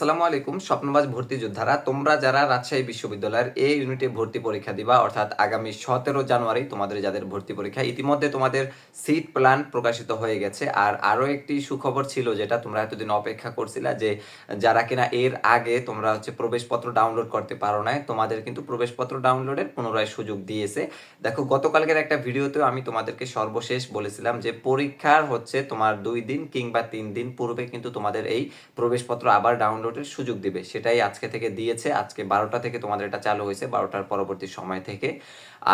আসসালামু আলাইকুম, স্বপ্নবাজ ভর্তি যোদ্ধারা। তোমরা যারা রাজশাহী বিশ্ববিদ্যালয়ের এ ইউনিটে ভর্তি পরীক্ষা দিবা, অর্থাৎ আগামী সতেরো জানুয়ারি তোমাদের যাদের ভর্তি পরীক্ষা, ইতিমধ্যে তোমাদের সিট প্ল্যান প্রকাশিত হয়ে গেছে। আর আরও একটি সুখবর ছিল যেটা তোমরা এতদিন অপেক্ষা করছিলা, যে যারা কিনা এর আগে তোমরা হচ্ছে প্রবেশপত্র ডাউনলোড করতে পারো না তোমাদের কিন্তু প্রবেশপত্র ডাউনলোডের পুনরায় সুযোগ দিয়েছে। দেখো, গতকালকের একটা ভিডিওতেও আমি তোমাদেরকে সর্বশেষ বলেছিলাম যে পরীক্ষার হচ্ছে তোমার দুই দিন কিংবা তিন দিন পূর্বে কিন্তু তোমাদের এই প্রবেশপত্র আবার ডাউনলোডের সুযোগ দিবে। সেটাই আজকে থেকে দিয়েছে। আজকে বারোটা থেকে তোমাদের এটা চালু হয়েছে, বারোটার পরবর্তী সময় থেকে।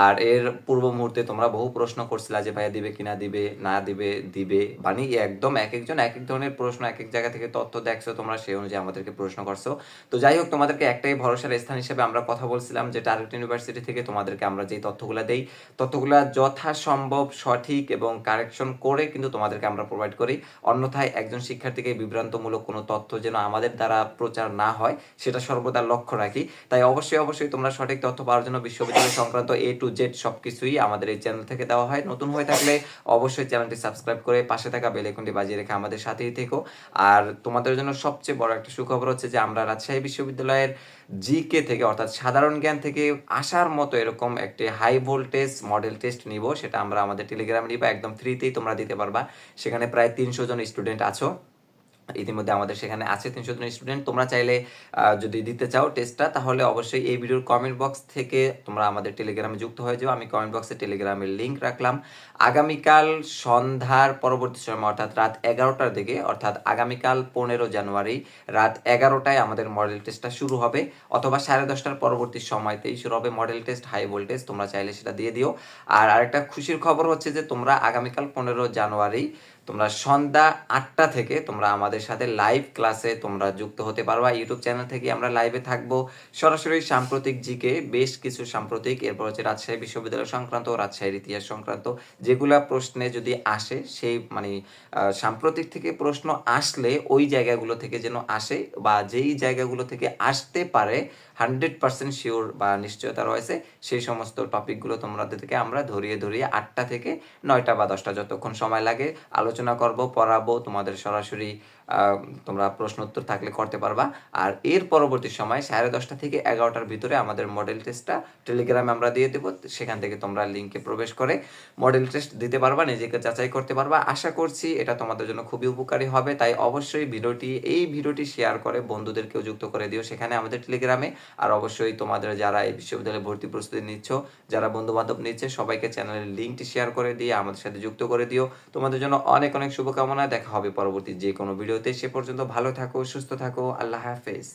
আর এর পূর্ব মুহূর্তে তোমরা বহু প্রশ্ন করছিলা যে, ভাইয়া দিবে কিনা দিবে? না দিবে? দিবে? মানে একদম এক একজন এক এক ধরনের প্রশ্ন, এক এক জায়গা থেকে তথ্য দেখছ তোমরা সেই অনুযায়ী আমাদেরকে প্রশ্ন করছ। তো যাই হোক, তোমাদেরকে একটাই ভরসার স্থান হিসেবে আমরা কথা বলছিলাম যে, টার্গেট ইউনিভার্সিটি থেকে তোমাদেরকে আমরা যেই তথ্যগুলো দেই, তথ্যগুলো যথাসম্ভব সঠিক এবং কারেকশন করে কিন্তু তোমাদেরকে আমরা প্রোভাইড করি। অন্যথায় একজন শিক্ষার্থীকে বিভ্রান্তমূলক কোনো তথ্য যেন আমাদের দ্বারা প্রচার না হয়, সেটা সর্বদা লক্ষ্য রাখি। তাই অবশ্যই অবশ্যই তোমরা সঠিক তথ্য পাওয়ার জন্য বিশ্ববিদ্যালয় সংক্রান্ত এ টু জেড সবকিছুই আমাদের এই চ্যানেল থেকে দেওয়া হয়। নতুন হয়ে থাকলে অবশ্যই চ্যানেলটি সাবস্ক্রাইব করে পাশে থাকা বেল আইকনটি বাজিয়ে রেখে আমাদের সাথেই থেকো। আর তোমাদের জন্য সবচেয়ে বড় একটা সুখবর হচ্ছে যে, আমরা রাজশাহী বিশ্ববিদ্যালয়ের জিকে থেকে, অর্থাৎ সাধারণ জ্ঞান থেকে আসার মতো এরকম একটি হাই ভোল্টেজ মডেল টেস্ট নিব, সেটা আমরা আমাদের টেলিগ্রামে নিব। একদম ফ্রিতেই তোমরা দিতে পারবা। সেখানে প্রায় তিনশো জন স্টুডেন্ট আছো। ইতিমধ্যে আমাদের সেখানে আছে তিনশো জন স্টুডেন্ট তোমরা চাইলে যদি দিতে চাও টেস্টটা তাহলে অবশ্যই এই ভিডিওর কমেন্ট বক্স থেকে তোমরা আমাদের টেলিগ্রামে যুক্ত হয়ে যাও। আমি কমেন্ট বক্সে টেলিগ্রামের লিঙ্ক রাখলাম। আগামীকাল সন্ধ্যার পরবর্তী সময়, অর্থাৎ রাত এগারোটার দিকে, অর্থাৎ আগামীকাল পনেরো জানুয়ারি রাত এগারোটায় আমাদের মডেল টেস্টটা শুরু হবে, অথবা সাড়ে দশটার পরবর্তী সময়তেই শুরু হবে মডেল টেস্ট হাই ভোল্টেজ তোমরা চাইলে সেটা দিয়ে দিও। আর আরেকটা খুশির খবর হচ্ছে যে তোমরা আগামীকাল পনেরো জানুয়ারি, তোমরা সন্ধ্যা আটটা থেকে তোমরা আমাদের সাথে লাইভ ক্লাসে তোমরা যুক্ত হতে পারবা। ইউটিউব চ্যানেল থেকে আমরা লাইভে থাকব। সরাসরি সাম্প্রতিক জিকে বেশ কিছু সাম্প্রতিক, এরপর হচ্ছে রাজশাহী বিশ্ববিদ্যালয় সংক্রান্ত, রাজশাহীর ইতিহাস সংক্রান্ত যেগুলা প্রশ্নে যদি আসে, সেই মানে সাম্প্রতিক থেকে প্রশ্ন আসলে ওই জায়গাগুলো থেকে যেন আসে বা যেই জায়গাগুলো থেকে আসতে পারে হান্ড্রেড পার্সেন্ট শিওর বা নিশ্চয়তা রয়েছে, সেই সমস্ত টপিকগুলো তোমাদের থেকে আমরা ধরিয়ে ধরিয়ে আটটা থেকে নয়টা বা দশটা যতক্ষণ সময় লাগে আলোচনা করব, পড়াবো, তোমাদের সরাসরি তোমরা প্রশ্ন উত্তর থাকলে করতে পারবা। আর এর পরবর্তী সময় সাড়ে দশটা থেকে এগারোটার ভিতরে আমাদের মডেল টেস্টটা টেলিগ্রামে আমরা দিয়ে দেবো। সেখান থেকে তোমরা লিঙ্কে প্রবেশ করে মডেল টেস্ট দিতে পারবা, নিজেকে যাচাই করতে পারবা। আশা করছি এটা তোমাদের জন্য খুবই উপকারী হবে। তাই অবশ্যই ভিডিওটি, এই ভিডিওটি শেয়ার করে বন্ধুদেরকেও যুক্ত করে দিও সেখানে আমাদের টেলিগ্রামে আর অবশ্যই তোমাদের যারা এই বিশ্ববিদ্যালয়ে ভর্তি প্রস্তুতি নিচ্ছ, যারা বন্ধু বান্ধব নিচ্ছে, সবাইকে চ্যানেলের লিঙ্কটি শেয়ার করে দিয়ে আমাদের সাথে যুক্ত করে দিও। তোমাদের জন্য অনেক অনেক শুভকামনা। দেখা হবে পরবর্তী যে কোনো ভিডিওতে সে পর্যন্ত ভালো থাকো সুস্থ থাকো আল্লাহ হাফেজ।